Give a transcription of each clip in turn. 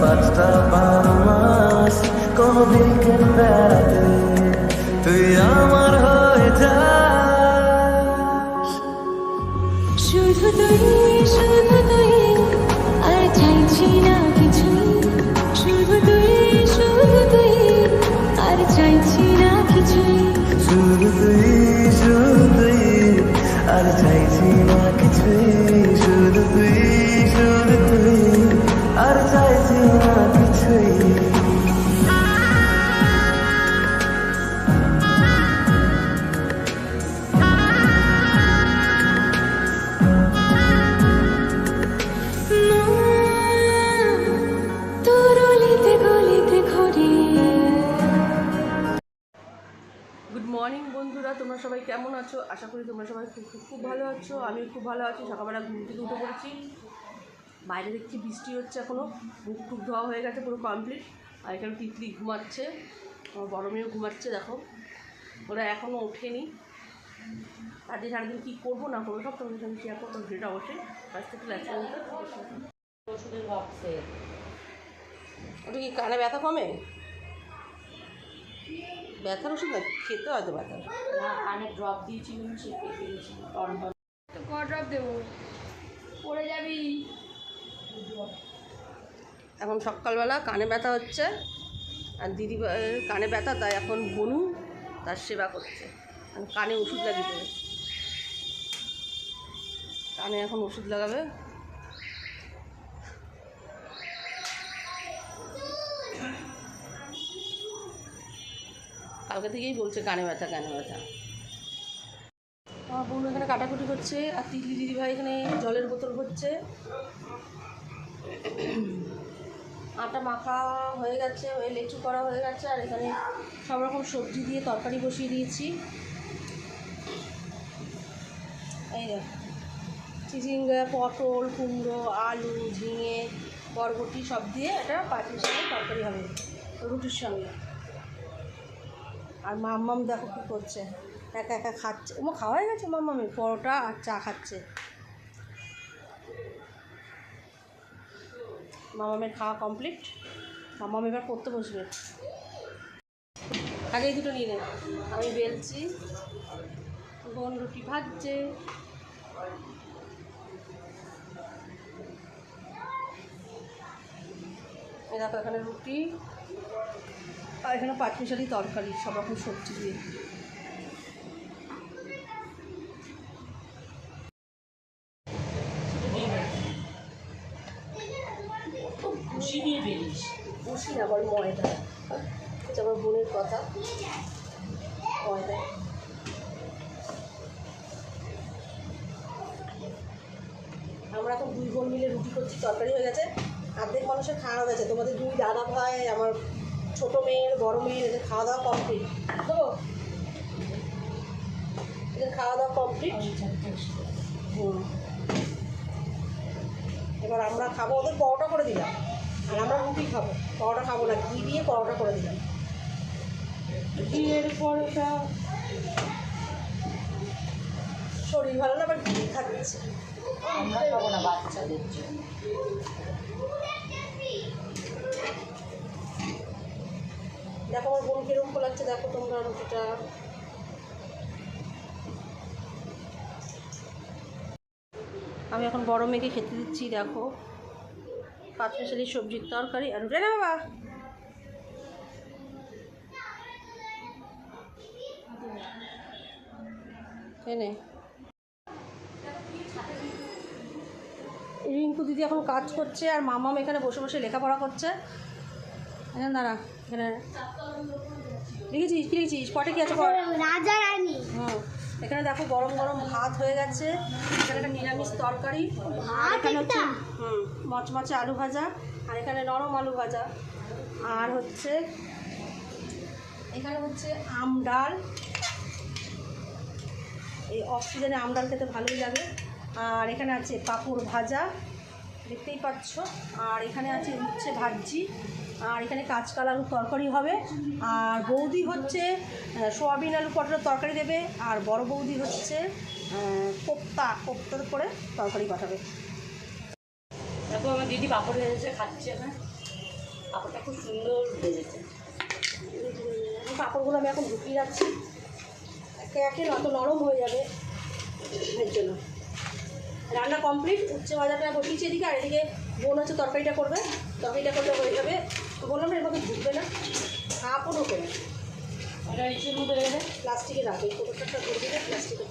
much time. আছো? আশা করি তোমরা সবাই খুব খুব ভালো আছো। আমি খুব ভালো আছি। সকালবেলা ঘুম থেকে উঠে পড়েছি। বাইরে দেখছি বৃষ্টি হচ্ছে এখনও মুখ টুক ধোয়া হয়ে গেছে পুরো কমপ্লিট আর এখানে তিতলি ঘুমাচ্ছে। আমার বড় মেয়েও ঘুমাচ্ছে দেখো। ওরা এখনও ওঠেনি। আজকে সারাদিন কী করব না করব সব তোমাদের সঙ্গে শেয়ার করব ভিডিওটা অবশ্যই কাছ থেকে লাগছে ওষুধের বক্সে ওটা কি কানে ব্যথা কমে? ব্যথার ওষুধ না খেতে হয়তো ব্যথার না কানে ড্রপ দিয়েছি বলে সে পেটে গেছিল টন টন তো দেবো? পড়ে যাবি। এখন সকালবেলা কানে ব্যথা হচ্ছে আর দিদি কানে ব্যথা তাই এখন বনু তার সেবা করছে। আর কানে ওষুধ লাগিয়ে দেবে। কানে এখন ওষুধ লাগাবে। কালকে থেকেই বলছে কানে ব্যথা কানে ব্যথা। বোন এখানে কাটাকুটি করছে, আর তিতলি দিদি ভাই এখানে জলের বোতল হচ্ছে আটা মাখা হয়ে গেছে হয়ে লেচু করা হয়ে গেছে, আর এখানে সব রকম সবজি দিয়ে তরকারি বসিয়ে দিয়েছি। এই দেখো, চিচিঙ্গা, পটল, কুমড়ো, আলু, ঝিঙে, বরবটি সব দিয়ে এটা পাটির সঙ্গে তরকারি হবে রুটির সঙ্গে। আর মাম্মাম দেখো কী করছে। একা একা খাচ্ছে। ও খাওয়া হয়ে গেছে মাম্মামের পরোটা আর চা খাচ্ছে। মামামের খাওয়া কমপ্লিট মামাম এবার পড়তে বসবে। আগে এই দুটো নিয়ে আমি বেলছি। বোন রুটি ভাজছে। দেখো এখানে রুটি। আর এখানে পাঁচমিশালি তরকারি সব রকম সবজি দিয়ে। বসি না বল ময়দা। এটা আমার বোনের কথা। ময়দা। আমরা এখন দুই বোন মিলে রুটি করছি তরকারি হয়ে গেছে। অর্ধেক মানুষের খাওয়া হয়ে গেছে। তোমাদের দুই দাদা ভাই আমার ছোটো মেয়ের, বড় মেয়ের, এদের খাওয়া দাওয়া কমপ্লিট দেবো? এদের খাওয়া দাওয়া কমপ্লিট হুম। এবার আমরা খাব, ওদের পরোটা করে দিলাম। আর আমরা রুটি খাব। পরোটা খাব না, ঘি দিয়ে পরোটা করে দিলাম। ঘিয়ের পরোটা। শরীর ভালো না, আবার ঘি খাচ্ছে। আমরা খাব না বাচ্চাদের জন্য। দেখো, আমার বোন কীরকম লাগছে দেখো তোমরা রুটিটা আমি এখন বড় মেয়েকে খেতে দিচ্ছি, দেখো। পাঁচ মিশালি সবজির তরকারি আর না বাবা। রিঙ্কু দিদি এখন কাজ করছে আর মামাম এখানে বসে বসে লেখাপড়া করছে। দাঁড়া। এখানে। লিখেছিস? কি লিখেছিস? পটে কি আছে। রাজা রানী। হুম এখানে দেখো গরম গরম ভাত হয়ে গেছে। এখানে একটা নিরামিষ তরকারি। এখানে হচ্ছে হুম মচমচে আলু ভাজা। আর এখানে নরম আলু ভাজা। আর হচ্ছে এখানে হচ্ছে আম ডাল। এই অফ সিজনে আম ডাল খেতে ভালোই লাগে। আর এখানে আছে পাঁপড় ভাজা। দেখতেই পাচ্ছ। আর এখানে আছে উচ্ছে ভাজি। আর এখানে কাঁচকাল আলুর তরকারি হবে। আর বৌদি হচ্ছে সোয়াবিন আলু পটলের তরকারি দেবে। আর বড় বৌদি হচ্ছে কোপ্তা, কোপ্তার করে তরকারি পাঠাবে। দেখো, আমার দিদি পাপড় এনেছে খাচ্ছে না কাপড়টা খুব সুন্দর এই পাঁপড়গুলো আমি এখন ঢুকিয়ে রাখছি। একে একে অত নরম হয়ে যাবে এর জন্য। রান্না কমপ্লিট, উচ্ছে ভাজাটা বসিয়েছি এদিকে, আর এদিকে বোন হচ্ছে তরকারিটা করবে। তরকারিটা করলে হয়ে যাবে বললাম না এর মধ্যে ঢুকবে না হাঁপও ঢোকে না এটা ইচ্ছের মধ্যে রেখে দে। প্লাস্টিকে রাখবে কোটোটা করে দিলে প্লাস্টিকের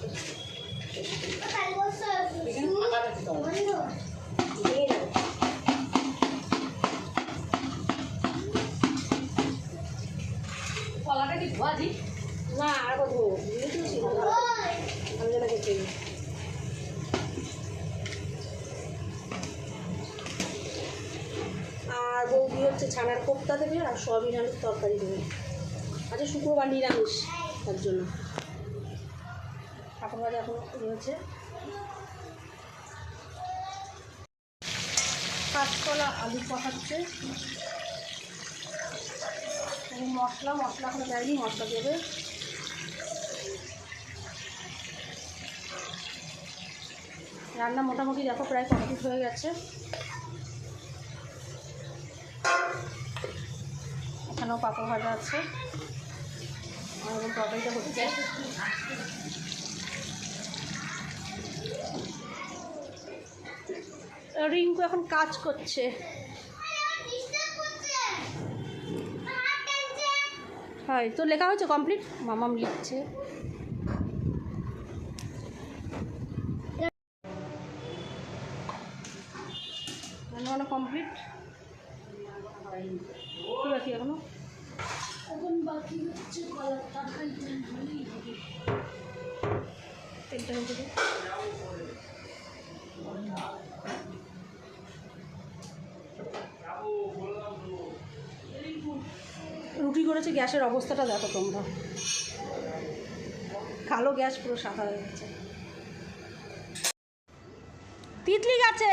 কলাটা কি ধোয়া দি না আর আমি আর বৌদি হচ্ছে ছানার কোপ্তা দেবে আর সয়াবিন আলুর তরকারি দেবে। আচ্ছা শুক্রবার নিরামিষ তার জন্য। ঠাকুর ভাজা এখন রয়েছে কাঁচকলা আলু পাঠাচ্ছে এই মশলা মশলা এখন দেয়নি, মশলা দেবে। রান্না মোটামুটি দেখো, প্রায় কমপ্লিট হয়ে গেছে। এখানেও পাপড় ভাজা আছে। তরকারিটা হচ্ছে রিঙ্কু এখন কাজ করছে। হয় তো লেখা হয়েছে কমপ্লিট? মামাম লিখছে। কমপ্লিট? এখনও? রুটি করেছে গ্যাসের অবস্থাটা দেখো তোমরা। কালো গ্যাস পুরো সাদা হয়ে গেছে। তিতলি গাছে!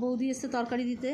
বৌদি এসছে তরকারি দিতে?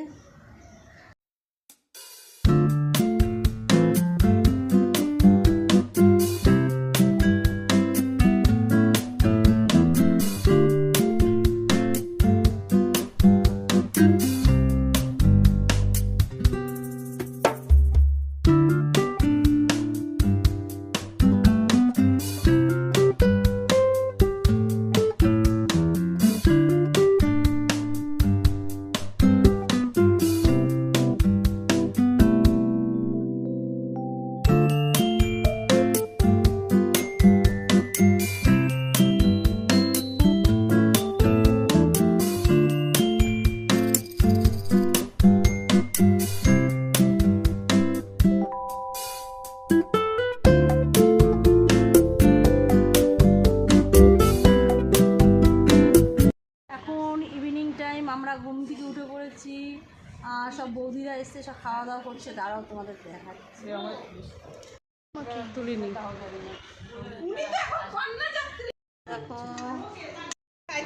খাওয়া দাওয়া করছে দাঁড়াও তোমাদের দেখাচ্ছি। ঠিক তুলিনি দেখো।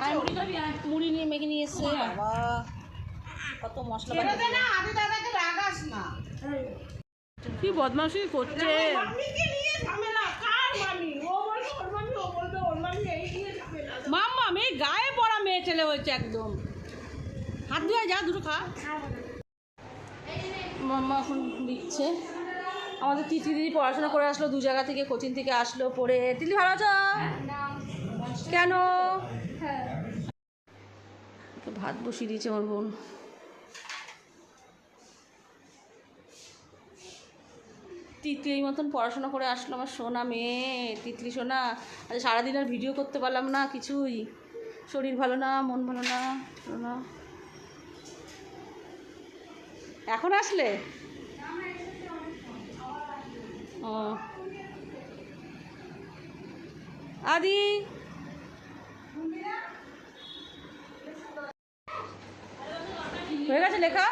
আর মুড়ি নিয়ে মেখে নিয়ে এসছে। বাবা। কত মশলা কি বদমাশি করছে? মাম্মা মেয়ে গায়ে পড়া মেয়ে ছেলে হয়েছে একদম। হাত ধুয়ে যা দুটো খা। মাম্মা এখন দিচ্ছে আমাদের তিথি দিদি পড়াশোনা করে আসলো, দু জায়গা থেকে কোচিং থেকে আসলো, পড়ে। তিথি ভালো আছো? কেন? ভাত বসিয়ে দিয়েছে আমার বোন। তিতলি মতন পড়াশোনা করে আসলো আমার সোনা মেয়ে। তিতলি, সোনা, আজ সারাদিন আর ভিডিও করতে পারলাম না কিছুই। শরীর ভালো না, মন ভালো না, সোনা। এখন আসলে? ও। আদি? হয়ে গেছে লেখা?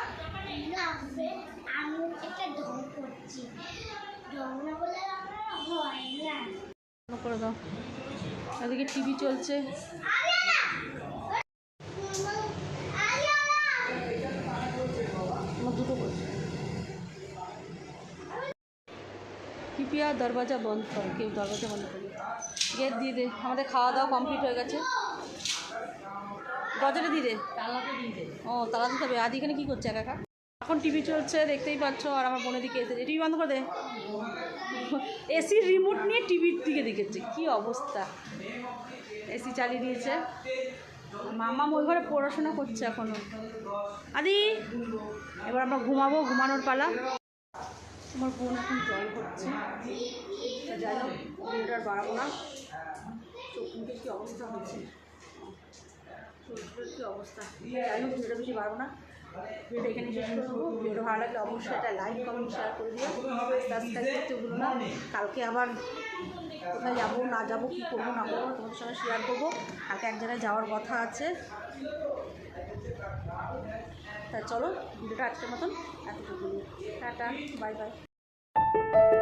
করে দাও। এদিকে টিভি চলছে আমার দুটো বলছে কৃপিয়া দরওয়াজা বন্ধ কর কেউ দরওয়াজা বন্ধ করে গেট দিয়ে দে আমাদের খাওয়া দাওয়া কমপ্লিট হয়ে গেছে। দরজাটা দিয়ে দে। ও তালা দিতে হবে। আদি এখানে কী করছে একা একা? এখন টিভি চলছে দেখতেই পাচ্ছ আর আমার বোনের দিকে এসেছে টিভি বন্ধ করে দে। এসির রিমোট নিয়ে টিভির দিকে দেখেছে কি অবস্থা? এসি চালিয়ে দিয়েছে। মামা ওই ঘরে পড়াশোনা করছে এখনও। আদি এবার আমরা ঘুমাবো ঘুমানোর পালা। আমার বোন এখন জল তা যাই হোক ভিডিওটা বাড়াবো না চোখ মুখে কী অবস্থা হয়েছে চোখের কী অবস্থা? যাই হোক ভিডিওটা বেশি বাড়বো না। ভিডিওটা এখানে শেষ করে দেবো। ভিডিও ভালো লাগলে অবশ্যই একটা লাইক কমেন্ট শেয়ার করে দিও। সাবস্ক্রাইব করতে না। কালকে আবার কোথায় যাব, না যাব, কী করব, না করব, তোমাদের সঙ্গে শেয়ার করব। কালকে এক জায়গায় যাওয়ার কথা আছে। তা চলো ভিডিওটা আজকের মতন এতটুকু টাটা বাই বাই